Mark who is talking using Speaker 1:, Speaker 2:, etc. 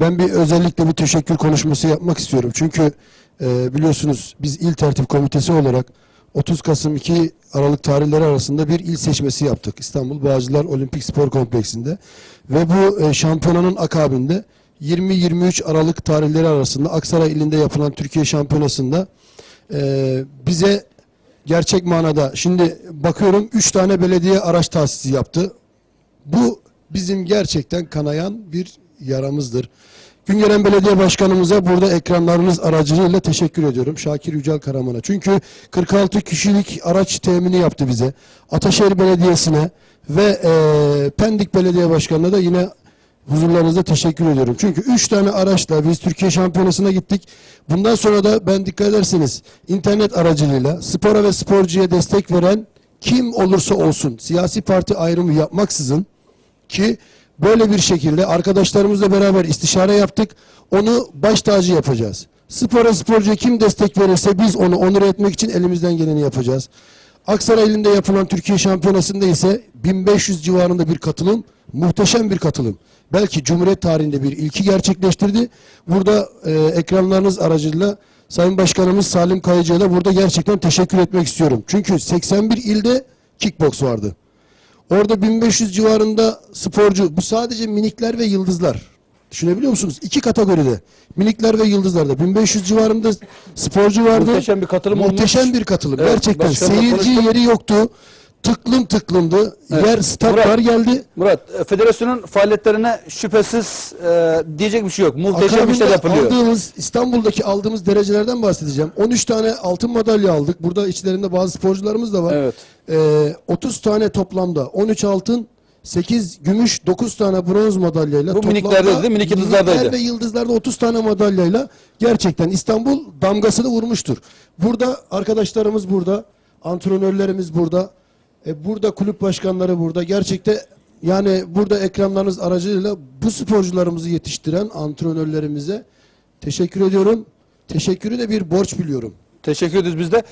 Speaker 1: Ben bir özellikle bir teşekkür konuşması yapmak istiyorum. Çünkü e, biliyorsunuz biz il tertip komitesi olarak 30 Kasım 2 Aralık tarihleri arasında bir il seçmesi yaptık. İstanbul Bağcılar Olimpik Spor Kompleksinde. Ve bu e, şampiyonanın akabinde 20-23 Aralık tarihleri arasında Aksaray ilinde yapılan Türkiye Şampiyonası'nda e, bize gerçek manada şimdi bakıyorum 3 tane belediye araç tahsisi yaptı. Bu bizim gerçekten kanayan bir yaramızdır. Güngören Belediye Başkanımıza burada ekranlarınız aracılığıyla teşekkür ediyorum. Şakir Yücel Karaman'a. Çünkü 46 kişilik araç temini yaptı bize. Ataşehir Belediyesi'ne ve eee, Pendik Belediye Başkanı'na da yine huzurlarınızda teşekkür ediyorum. Çünkü 3 tane araçla biz Türkiye Şampiyonası'na gittik. Bundan sonra da ben dikkat ederseniz internet aracılığıyla spora ve sporcuya destek veren kim olursa olsun siyasi parti ayrımı yapmaksızın ki böyle bir şekilde arkadaşlarımızla beraber istişare yaptık. Onu baş tacı yapacağız. Spora sporcuya kim destek verirse biz onu onur etmek için elimizden geleni yapacağız. Aksaray ilinde yapılan Türkiye Şampiyonası'nda ise 1500 civarında bir katılım, muhteşem bir katılım. Belki Cumhuriyet tarihinde bir ilki gerçekleştirdi. Burada e, ekranlarınız aracılığıyla Sayın Başkanımız Salim Kayıcı'ya da burada gerçekten teşekkür etmek istiyorum. Çünkü 81 ilde kickbox vardı. Orada 1500 civarında sporcu. Bu sadece minikler ve yıldızlar. Düşünebiliyor musunuz? İki kategoride. Minikler ve yıldızlarda. 1500 civarında sporcu vardı.
Speaker 2: Muhteşem bir katılım
Speaker 1: Muhteşem
Speaker 2: olmuş.
Speaker 1: bir katılım.
Speaker 2: Evet,
Speaker 1: Gerçekten seyirci
Speaker 2: konuştum.
Speaker 1: yeri yoktu. Tıklım tıklımdı.
Speaker 2: Evet.
Speaker 1: Yer statlar geldi.
Speaker 2: Murat, e, federasyonun faaliyetlerine şüphesiz e, diyecek bir şey yok. Muhteşem işler yapılıyor.
Speaker 1: aldığımız İstanbul'daki aldığımız derecelerden bahsedeceğim. 13 tane altın madalya aldık. Burada içlerinde bazı sporcularımız da var.
Speaker 2: Evet.
Speaker 1: Ee, 30 tane toplamda 13 altın 8 gümüş 9 tane bronz madalyayla
Speaker 2: Bu
Speaker 1: toplamda
Speaker 2: miniklerdeydi değil mi? Minik yıldızlardaydı.
Speaker 1: minikler ve yıldızlarda 30 tane madalyayla gerçekten İstanbul damgasını vurmuştur. Burada arkadaşlarımız burada, antrenörlerimiz burada, e, burada kulüp başkanları burada. Gerçekten yani burada ekranlarınız aracılığıyla bu sporcularımızı yetiştiren antrenörlerimize teşekkür ediyorum. Teşekkürü de bir borç biliyorum.
Speaker 2: Teşekkür ederiz biz de.